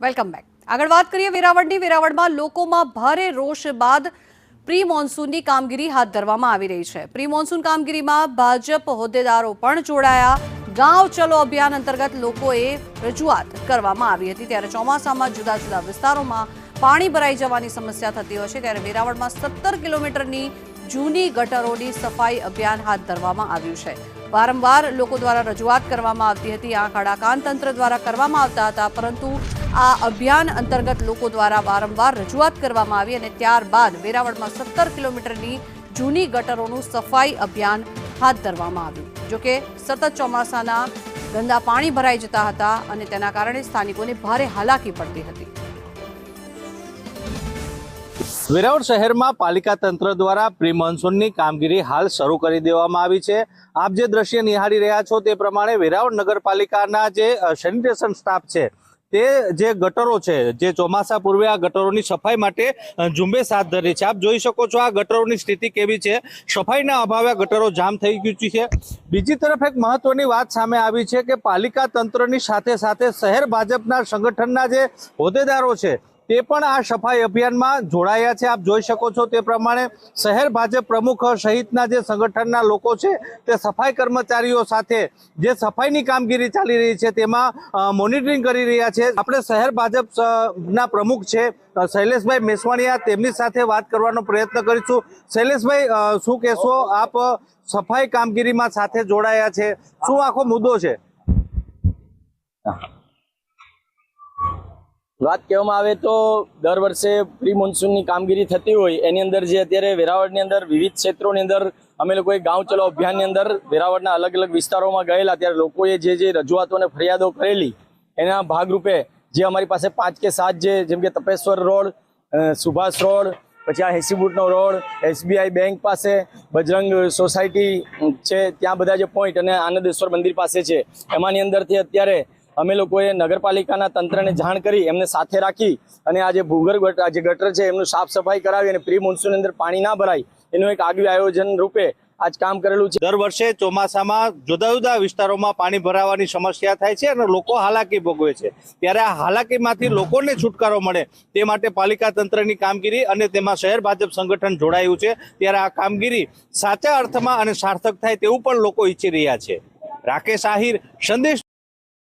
Welcome back આગળ વાત કરીએ વેરાવળની. વેરાવળમાં લોકોમાં ભારે રોષ બાદ પ્રી મોન્સૂનની કામગીરી હાથ ધરવામાં આવી રહી છે. પ્રી મોન્સૂન કામગીરીમાં ભાજપ હોદ્દેદારો પણ જોડાયા. ગાંવ ચલો અભિયાન અંતર્ગત લોકોએ રજૂઆત કરવામાં આવી હતી. ત્યારે ચોમાસામાં જુદા જુદા વિસ્તારોમાં પાણી ભરાઈ જવાની સમસ્યા થતી હોય છે. ત્યારે વેરાવળમાં સત્તર કિલોમીટરની જૂની ગટરોની સફાઈ અભિયાન હાથ ધરવામાં આવ્યું છે. વારંવાર લોકો દ્વારા રજૂઆત કરવામાં આવતી હતી. આંખ આડા કાન તંત્ર દ્વારા કરવામાં આવતા હતા, પરંતુ આ અભિયાન અંતર્ગત લોકો દ્વારા વારંવાર રજૂઆત કરવામાં આવી અને ત્યારબાદ વેરાવળમાં સત્તર કિલોમીટરની જૂની ગટરોનું સફાઈ અભિયાન હાથ ધરવામાં આવ્યું. જોકે સતત ચોમાસાના ગંદા પાણી ભરાઈ જતા હતા અને તેના કારણે સ્થાનિકોને ભારે હાલાકી પડતી હતી. વેરાવળ શહેરમાં પાલિકા તંત્ર દ્વારા પ્રી મોન્સૂનની કામગીરી હાલ શરૂ કરી દેવામાં આવી છે. આપ જે દ્રશ્ય નિહાળી રહ્યા છો તે પ્રમાણે વેરાવળ નગરપાલિકાના જે સેનિટેશન સ્ટાફ છે, તે જે ગટરો છે, જે ચોમાસા પૂર્વે આ ગટરોની સફાઈ માટે ઝુંબેશ હાથ ધરી છે. આપ જોઈ શકો છો આ ગટરોની સ્થિતિ કેવી છે. સફાઈના અભાવે ગટરો જામ થઈ ગયું છે. બીજી તરફ એક મહત્વની વાત સામે આવી છે કે પાલિકા તંત્રની સાથે સાથે શહેર ભાજપના સંગઠનના જે હોદ્દેદારો છે તે પણ આ સફાઈ અભિયાનમાં જોડાયા છે. આપ જોઈ શકો છો તે પ્રમાણે શહેર ભાજપ પ્રમુખ સહિતના જે સંગઠનના લોકો છે, તે સફાઈ કર્મચારીઓ સાથે જે સફાઈની કામગીરી ચાલી રહી છે, તેમાં મોનિટરિંગ કરી રહ્યા છે. આપણે શહેર ભાજપ ના પ્રમુખ છે શૈલેષભાઈ મેસવાણીયા, તેમની સાથે વાત કરવાનો પ્રયત્ન કરીશું. શૈલેષભાઈ શું કહેશો? આપ સફાઈ કામગીરીમાં સાથે જોડાયા છે. શું આખો મુદ્દો છે? વાત કહેવામાં આવે તો દર વર્ષે પ્રી મોન્સૂનની કામગીરી થતી હોય, એની અંદર જે અત્યારે વેરાવળની અંદર વિવિધ ક્ષેત્રોની અંદર અમે લોકોએ ગાંવ ચલો અભિયાનની અંદર વેરાવળના અલગ અલગ વિસ્તારોમાં ગયેલા. ત્યારે લોકોએ જે જે રજૂઆતો અને ફરિયાદો કરેલી, એના ભાગરૂપે જે અમારી પાસે પાંચ કે સાત જે જેમ કે તપેશ્વર રોડ સુભાષ રોડ, પછી આ હેસીબુટનો રોડ, એસબીઆઈ બેંક પાસે, બજરંગ સોસાયટી છે, ત્યાં બધા જે પોઈન્ટ અને આનંદેશ્વર મંદિર પાસે છે. એમાંની અંદરથી અત્યારે અમે લોકોએ નગરપાલિકાના તંત્રને જાણ કરી, એમને સાથે રાખી અને આ જે ભૂગર્ભ ગટર જે ગટર છે એમનું સાફ સફાઈ કરાવી અને પ્રી મોન્સૂન અંદર પાણી ના ભરાય, એનું એક આગવી આયોજન રૂપે આજ કામ કરેલું છે. દર વર્ષે ચોમાસામાં જુદા જુદા વિસ્તારોમાં પાણી ભરાવાની સમસ્યા થાય છે અને લોકો હાલાકી ભોગવે છે. ત્યારે આ હાલાકીમાંથી લોકોને છુટકારો મળે તે માટે પાલિકા તંત્રની કામગીરી અને તેમાં શહેર ભાજપ સંગઠન જોડાયું છે. ત્યારે આ કામગીરી સાચા અર્થમાં અને સાર્થક થાય તેવું પણ લોકો ઈચ્છી રહ્યા છે. રાકેશ આહિર, સંદેશ